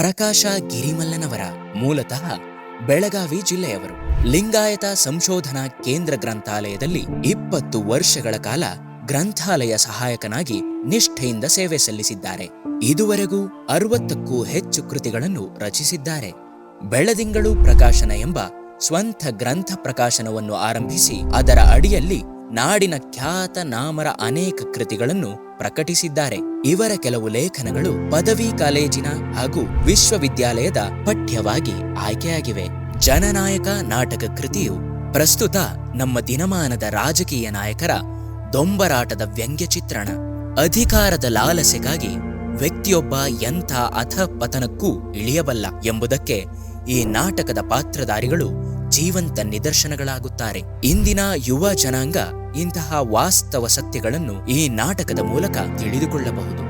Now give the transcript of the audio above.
ಪ್ರಕಾಶ ಗಿರಿಮಲ್ಲನವರ ಮೂಲತಃ ಬೆಳಗಾವಿ ಜಿಲ್ಲೆಯವರು. ಲಿಂಗಾಯತ ಸಂಶೋಧನಾ ಕೇಂದ್ರ ಗ್ರಂಥಾಲಯದಲ್ಲಿ ಇಪ್ಪತ್ತು ವರ್ಷಗಳ ಕಾಲ ಗ್ರಂಥಾಲಯ ಸಹಾಯಕನಾಗಿ ನಿಷ್ಠೆಯಿಂದ ಸೇವೆ ಸಲ್ಲಿಸಿದ್ದಾರೆ. ಇದುವರೆಗೂ ಅರವತ್ತಕ್ಕೂ ಹೆಚ್ಚು ಕೃತಿಗಳನ್ನು ರಚಿಸಿದ್ದಾರೆ. ಬೆಳದಿಂಗಳು ಪ್ರಕಾಶನ ಎಂಬ ಸ್ವಂತ ಗ್ರಂಥ ಪ್ರಕಾಶನವನ್ನು ಆರಂಭಿಸಿ ಅದರ ಅಡಿಯಲ್ಲಿ ನಾಡಿನ ಖ್ಯಾತ ನಾಮರ ಅನೇಕ ಕೃತಿಗಳನ್ನು ಪ್ರಕಟಿಸಿದ್ದಾರೆ. ಇವರ ಕೆಲವು ಲೇಖನಗಳು ಪದವಿ ಕಾಲೇಜಿನ ಹಾಗೂ ವಿಶ್ವವಿದ್ಯಾಲಯದ ಪಠ್ಯವಾಗಿ ಆಯ್ಕೆಯಾಗಿವೆ. ಜನನಾಯಕ ನಾಟಕ ಕೃತಿಯು ಪ್ರಸ್ತುತ ನಮ್ಮ ದಿನಮಾನದ ರಾಜಕೀಯ ನಾಯಕರ ದೊಂಬರಾಟದ ವ್ಯಂಗ್ಯ ಚಿತ್ರಣ ಅಧಿಕಾರದ ಲಾಲಸೆಗಾಗಿ ವ್ಯಕ್ತಿಯೊಬ್ಬ ಎಂಥ ಅಧಪತನಕ್ಕೂ ಇಳಿಯಬಲ್ಲ ಎಂಬುದಕ್ಕೆ ಈ ನಾಟಕದ ಪಾತ್ರಧಾರಿಗಳು ಜೀವಂತ ನಿದರ್ಶನಗಳಾಗುತ್ತಾರೆ. ಇಂದಿನ ಯುವ ಜನಾಂಗ ಇಂತಹ ವಾಸ್ತವ ಸತ್ಯಗಳನ್ನು ಈ ನಾಟಕದ ಮೂಲಕ ತಿಳಿದುಕೊಳ್ಳಬಹುದು.